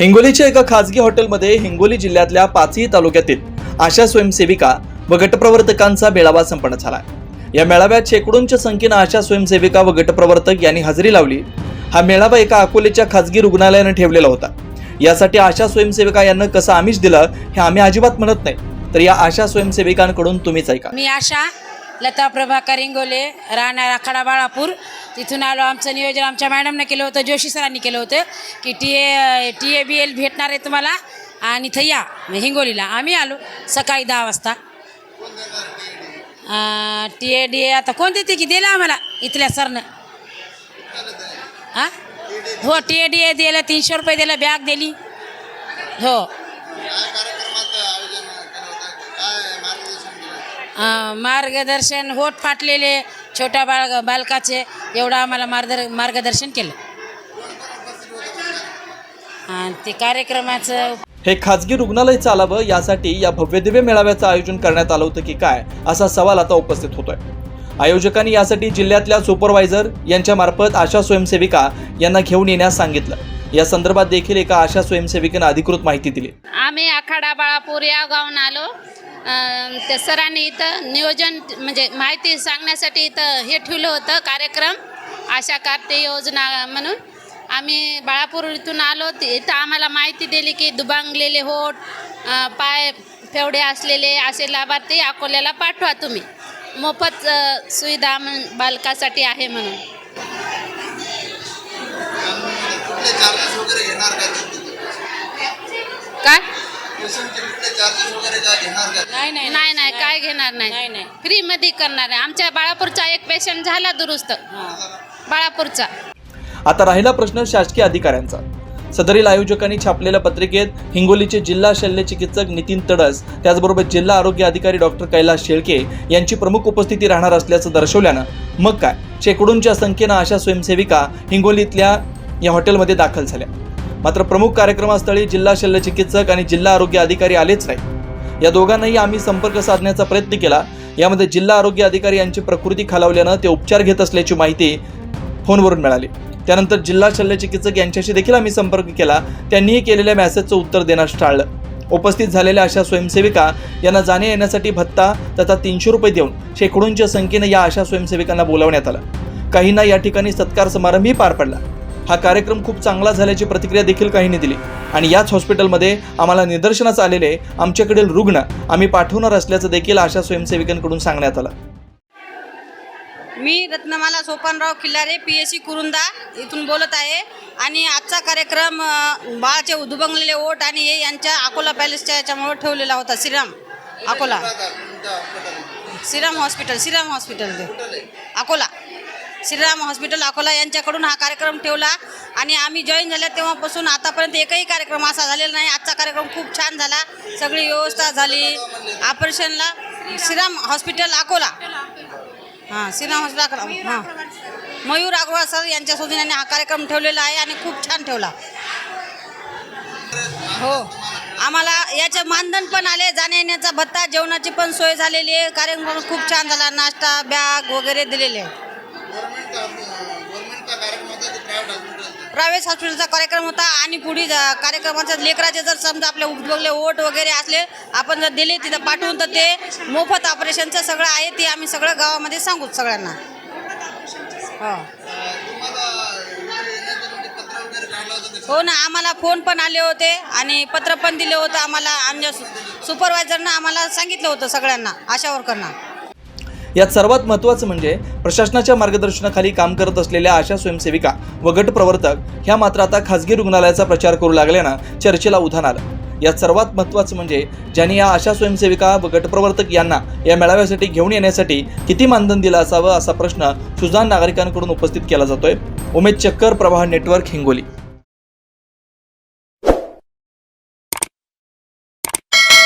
हिंगोलीच्या एका खाजगी हॉटेलमध्ये हिंगोली जिल्ह्यातल्या पाचही तालुक्यातील आशा स्वयंसेविका व गटप्रवर्तकांचा मेळावा संपन्न झाला. या मेळाव्यात शेकडोंच्या संख्येनं आशा स्वयंसेविका व गटप्रवर्तक यांनी हजेरी लावली. हा मेळावा एका अकोलेच्या खाजगी रुग्णालयानं ठेवलेला होता. यासाठी आशा स्वयंसेविका यांना कसं आमिष दिलं हे आम्ही अजिबात म्हणत नाही. तर या आशा स्वयंसेविकांकडून तुम्हीच ऐका. मी आशा लता प्रभाकर इंगोले राहणार आखाडा बाळापूर. तिथून आलो आमचं नियोजन आमच्या मॅडमनं केलं होतं जोशी सरांनी केलं होतं की T A T A B L भेटणार आहे तुम्हाला. आणि इथं या हिंगोलीला. आम्ही आलो सकाळी दहा वाजता. टी ए डी ए आता कोण देते की? दिलं आम्हाला इथल्या सरनं. हां? हो टी ए डी ए दिलं तीनशे रुपये दिलं बॅग दिली. हो. मार्गदर्शन होट फाटलेले छोट्या बाळ बालकाचे एवढं आम्हाला मार्गदर मार्गदर्शन केलं. आणि ते कार्यक्रमाचं हे खाजगी रुग्णालय चालावं यासाठी या भव्यदिव्य मेळाव्याचं आयोजन करण्यात आलं होतं की काय असा सवाल आता उपस्थित होतोय. आयोजकांनी यासाठी जिल्ह्यातल्या सुपरवायझर यांच्या मार्फत आशा स्वयंसेविका यांना घेऊन येण्यास सांगितलं. या संदर्भात देखील एका आशा स्वयंसेविकेनं अधिकृत माहिती दिली. आम्ही आखाडा बाळापूर या गावून आलो. त्या सरांनी इथं नियोजन म्हणजे माहिती सांगण्यासाठी इथं हे ठेवलं होतं कार्यक्रम आशा कार्ते योजना म्हणून. आम्ही बाळापूर इथून आलो ति- इथं आम्हाला माहिती दिली की दुबांगलेले होट पाय फेवडे असलेले असे लाभार्थी अकोल्याला पाठवा तुम्ही. मोफत सुविधा म्हण बालकासाठी आहे म्हणून? काय? नाही नाही नाही. नाही काय घेणार नाही, नाही नाही. फ्रीमध्ये करणार आहे. आमच्या बाळापूरचा एक पेशंट झाला दुरुस्त. बाळापूरचा. आता राहिला प्रश्न शासकीय अधिकाऱ्यांचा. सदरील आयोजकांनी छापलेल्या पत्रिकेत हिंगोलीचे जिल्हा शल्य चिकित्सक नितीन तडस त्याचबरोबर जिल्हा आरोग्य अधिकारी डॉक्टर कैलास शेळके यांची प्रमुख उपस्थिती राहणार असल्याचं दर्शवल्यानं मग काय? शेकडोंच्या संख्येनं अशा स्वयंसेविका हिंगोलीतल्या या हॉटेलमध्ये दाखल झाल्या. मात्र प्रमुख कार्यक्रमास्थळी जिल्हा शल्य चिकित्सक आणि जिल्हा आरोग्य अधिकारी आलेच नाही या दोघांनाही आम्ही संपर्क साधण्याचा प्रयत्न केला. यामध्ये जिल्हा आरोग्य अधिकारी यांची प्रकृती खालावल्यानं ते उपचार घेत असल्याची माहिती फोनवरून मिळाली. त्यानंतर जिल्हा शल्यचिकित्सक यांच्याशी देखील आम्ही संपर्क केला. त्यांनीही केलेल्या मेसेजचं उत्तर देण्यास टाळलं. उपस्थित झालेल्या अशा स्वयंसेविका यांना जाणे येण्यासाठी भत्ता तथा तीनशे रुपये देऊन शेकडोंच्या संख्येनं या अशा स्वयंसेविकांना बोलावण्यात आलं. काहींना या ठिकाणी सत्कार समारंभही पार पडला. हा कार्यक्रम खूप चांगला झाल्याची प्रतिक्रिया देखील काहींनी दिली. आणि याच हॉस्पिटलमध्ये आम्हाला निदर्शनास आलेले आमच्याकडील रुग्ण आम्ही पाठवणार असल्याचं देखील आशा स्वयंसेविकांकडून सांगण्यात आलं. मी Ratnamala Sopanrao Khillare P S C Kurunda इथून बोलत आहे. आणि आजचा कार्यक्रम बाळाचे उद्भंगलेले ओट आणि हे यांच्या अकोला पॅलेसच्या याच्यामुळे ठेवलेला होता. Shriram Akola. Hospital Shriram hospital Shriram hospital ते. अकोला. श्रीराम हॉस्पिटल अकोला यांच्याकडून हा कार्यक्रम ठेवला आणि आम्ही जॉईन झाल्या तेव्हापासून आतापर्यंत एकही कार्यक्रम असा झालेला नाही. आजचा कार्यक्रम खूप छान झाला. सगळी व्यवस्था झाली. ऑपरेशनला श्रीराम हॉस्पिटल अकोला. हां श्रीराम हॉस्पिटल अकोला. हां. मयूर अग्रवाल सर यांच्या यांनी हा कार्यक्रम ठेवलेला आहे आणि खूप छान ठेवला. हो. आम्हाला याचे मानधन पण आले. जाण्या येण्याचा भत्ता जेवणाची पण सोय झालेली आहे. कार्यक्रम खूप छान झाला. नाश्ता बॅग वगैरे दिलेले. आहे गव्हर्नमेंटचा कार्यक्रम होता की प्रायव्हेट हॉस्पिटल प्रायव्हेट हॉस्पिटलचा कार्यक्रम होता आणि पुढे जा- कार्यक्रमाच्या लेकराचे जर समजा आपले उद्भवले ओट वगैरे असले आपण जर दिले तिथं पाठवून तर ते मोफत ऑपरेशनचं सगळं आहे ते आम्ही सगळं गावामध्ये सांगू सगळ्यांना. हो. हो ना आम्हाला फोन पण आले होते आणि पत्र पण दिले होतं आम्हाला. आमच्या सुपरवायझरनं आम्हाला सांगितलं होतं सगळ्यांना आशा वर्करना यात सर्वात महत्त्वाचं म्हणजे प्रशासनाच्या मार्गदर्शनाखाली काम करत असलेल्या आशा स्वयंसेविका व गट प्रवर्तक ह्या मात्र आता खासगी रुग्णालयाचा प्रचार करू लागल्यानं चर्चेला उधाण आलं. यात सर्वात महत्त्वाचं म्हणजे ज्यांनी या आशा स्वयंसेविका व गटप्रवर्तक यांना या मेळाव्यासाठी घेऊन येण्यासाठी किती मानधन दिलं असावं असा प्रश्न सुजान नागरिकांकडून उपस्थित केला जातोय. उमेद चक्कर प्रवाह नेटवर्क हिंगोली.